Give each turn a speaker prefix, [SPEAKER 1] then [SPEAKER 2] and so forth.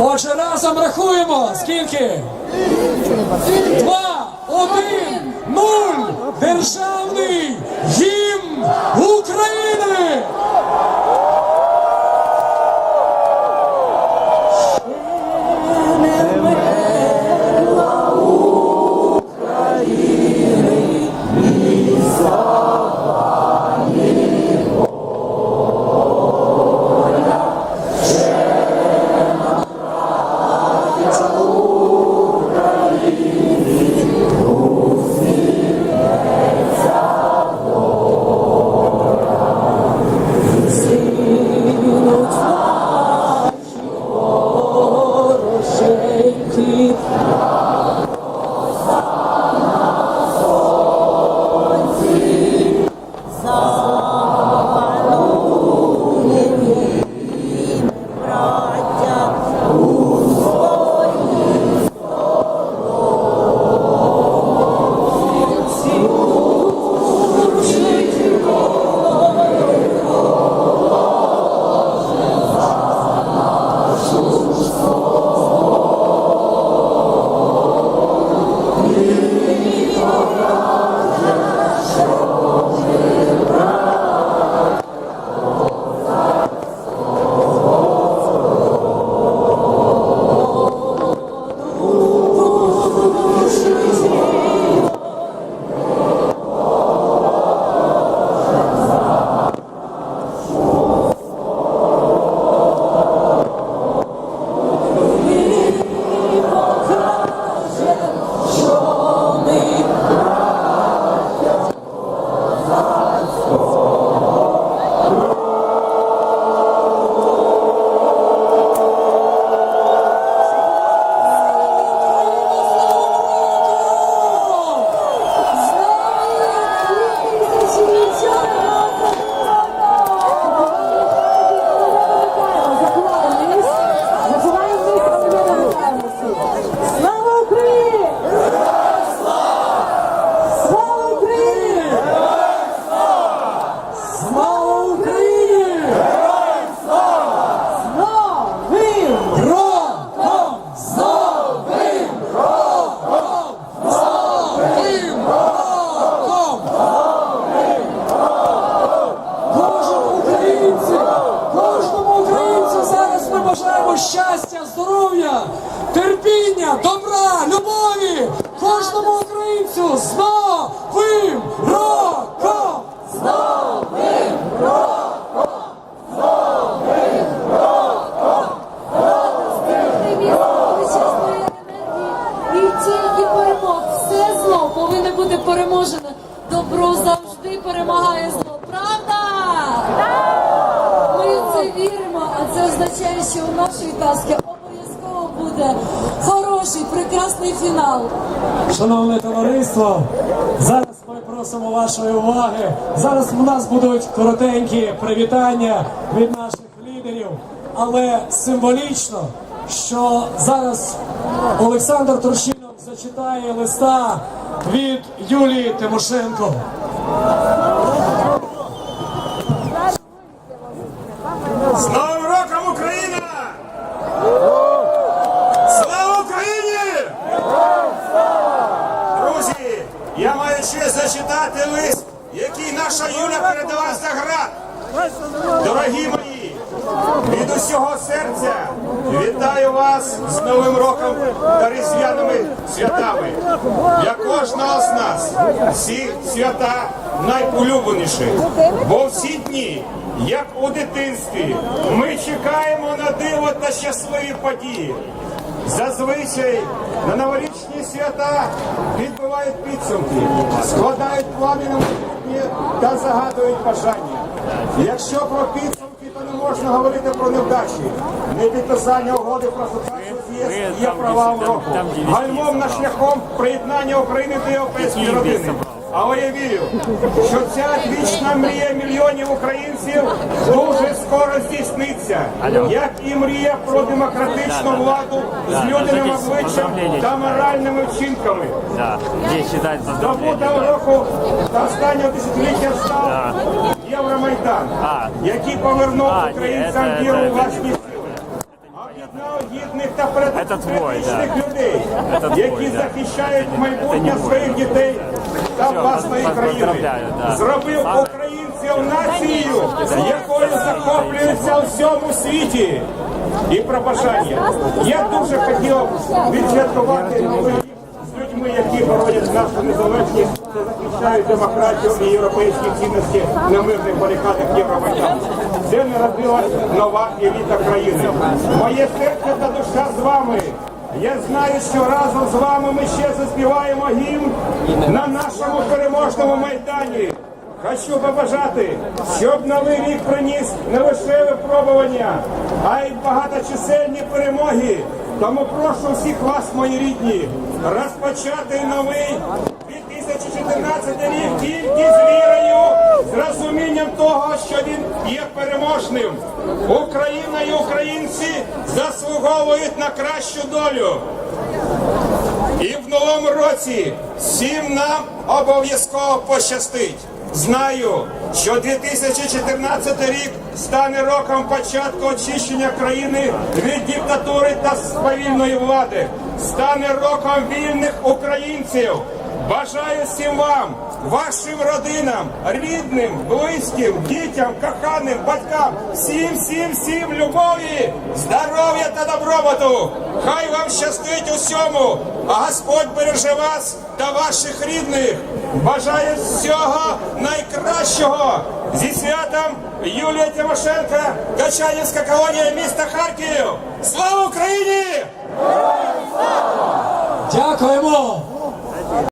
[SPEAKER 1] Отже, разом рахуємо. Скільки? Два, один, нуль. Державний гімн України. Терпіння, добра, любові! Кожному українцю з новим роком!
[SPEAKER 2] величезної енергії і тільки перемог. Все зло повинно бути переможене. Добро завжди перемагає зло. Правда? Ми в це віримо, а це означає, що у нашої обов'язково буде хороший, прекрасний фінал.
[SPEAKER 1] Шановне товариство, зараз ми просимо вашої уваги. Зараз у нас будуть коротенькі привітання від наших лідерів, але символічно, що зараз Олександр Турчинов зачитає листа від Юлії Тимошенко.
[SPEAKER 3] З Новим роком Україна! Слава Україні! Друзі, я маю честь зачитати лист, який наша Юля передала за град. Дорогі мої, від усього серця вітаю вас з Новим роком та різдвяними святами. Для кожного з нас всі свята найулюбленіші, бо всі дні, як у дитинстві, ми чекаємо на диво та щасливі події. Зазвичай на новорічні свята відбивають підсумки, складають плани на майбутнє та загадують бажання. Якщо про підсумки, то не можна говорити про невдачі. Непідписання угоди про асоціацію з ЄС є провалом року. Гальмом на шляхом приєднання України до європейської родини. Але я вірю, що ця вічна мрія мільйонів українців дуже скоро здійсниться, як і мрія про демократичну владу з людяним обличчям та моральними вчинками. Здобутим року та останнього десятиліття став Євромайдан, який повернув українцям віру у власні
[SPEAKER 4] твой, да.
[SPEAKER 3] Тих людей, які захищають майбутнє своїх дітей та власної країни. Зробив українців нацією, якою захоплюються у всьому світі. І про бажання. Я дуже хотів відсвяткувати з людьми, які боронять нашу незалежність та захищають демократію і європейські цінності на мирних барикадах Євромайдану. Де народилась нова еліта країни. Моє серце та душа з вами. Я знаю, що разом з вами ми ще заспіваємо гімн на нашому переможному майдані. Хочу побажати, щоб новий рік приніс не лише випробування, а й багаточисельні перемоги. Тому прошу всіх вас, мої рідні, розпочати новий 2014 рік тільки з вірою, з розумінням того, що він є переможним. Україна і українці заслуговують на кращу долю. І в новому році всім нам обов'язково пощастить. Знаю, що 2014 рік стане роком початку очищення країни від диктатури та свавільної влади, стане роком вільних українців. Бажаю всім вам, вашим родинам, рідним, близьким, дітям, коханим, батькам, всім, всім, всім любові, здоров'я та добробуту. Хай вам щастить усьому, а Господь береже вас та ваших рідних. Бажаю всього найкращого зі святом Юлія Тимошенко, Качанівська колонія міста Харків. Слава Україні!
[SPEAKER 1] Дякуємо!